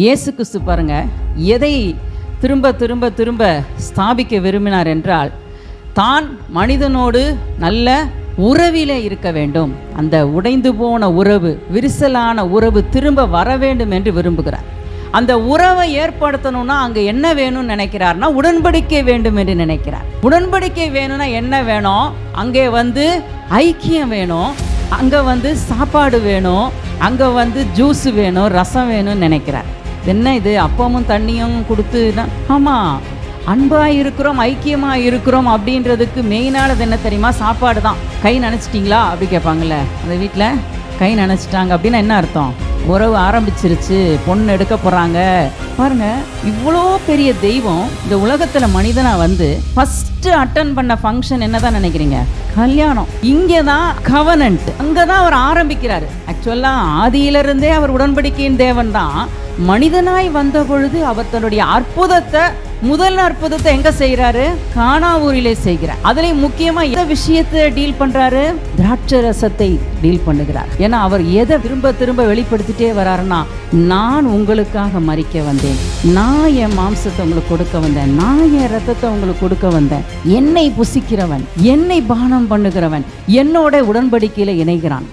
இயேசு கிறிஸ்து பாருங்க எதை திரும்ப திரும்ப திரும்ப ஸ்தாபிக்க விரும்பினார் என்றால் தான் மனிதனோடு நல்ல உறவிலே இருக்க வேண்டும். அந்த உடைந்து போன உறவு விரிசலான உறவு திரும்ப வர வேண்டும் என்று விரும்புகிறார். அந்த உறவை ஏற்படுத்தணும்னா அங்கே என்ன வேணும்னு நினைக்கிறார்னா உடன்படிக்கை வேண்டும் என்று நினைக்கிறார். உடன்படிக்கை வேணும்னா என்ன வேணும்? அங்கே வந்து ஐக்கியம் வேணும் அங்கே வந்து சாப்பாடு வேணும் அங்கே வந்து ஜூஸ் வேணும் ரசம் வேணும்னு நினைக்கிறார். என்ன இது? அப்பமும் தண்ணியும் கொடுத்து ஆமாம் அன்பாக இருக்கிறோம் ஐக்கியமாக இருக்கிறோம் அப்படின்றதுக்கு மெயினானது என்ன தெரியுமா? சாப்பாடு தான். கை நினச்சிட்டிங்களா? அப்படி கேட்பாங்கல்ல. அந்த வீட்டில் கை நினச்சிட்டாங்க அப்படின்னா என்ன அர்த்தம்? உறவு ஆரம்பிச்சிருச்சு. பொண்ணு எடுக்க போகிறாங்க பாருங்க இவ்வளோ பெரிய தெய்வம் இந்த உலகத்தில் மனிதனாக வந்து ஃபஸ்ட்டு அட்டன் பண்ண ஃபங்க்ஷன் என்னதான் நினைக்கிறீங்க? கல்யாணம். இங்கே தான் கவனன்ட் அங்கே தான் அவர் ஆரம்பிக்கிறாரு. ஆக்சுவலாக ஆதியிலிருந்தே அவர் உடன்படிக்கையின் தேவன் தான் மனிதனாய் வந்த பொழுது அவர் தன்னுடைய அற்புதத்தை முதல் அற்புதத்தை எங்க செய்யறாரு கானாவூரிலே செய்கிறார். அதுலயும் முக்கியமா எந்த விஷயத்தை டீல் பண்றாரு? திராட்சை ரசத்தை டீல் பண்ணுகிறார். ஏன்னா அவர் எதை திரும்ப திரும்ப வெளிப்படுத்திட்டே வராருன்னா நான் உங்களுக்காக மறிக்க வந்தேன். நான் என் மாம்சத்தை உங்களுக்கு கொடுக்க வந்தேன். நான் என் ரத்தத்தை உங்களுக்கு கொடுக்க வந்தேன். என்னை புசிக்கிறவன் என்னை பானம் பண்ணுகிறவன் என்னோட உடன்படிக்கையில இணைகிறான்.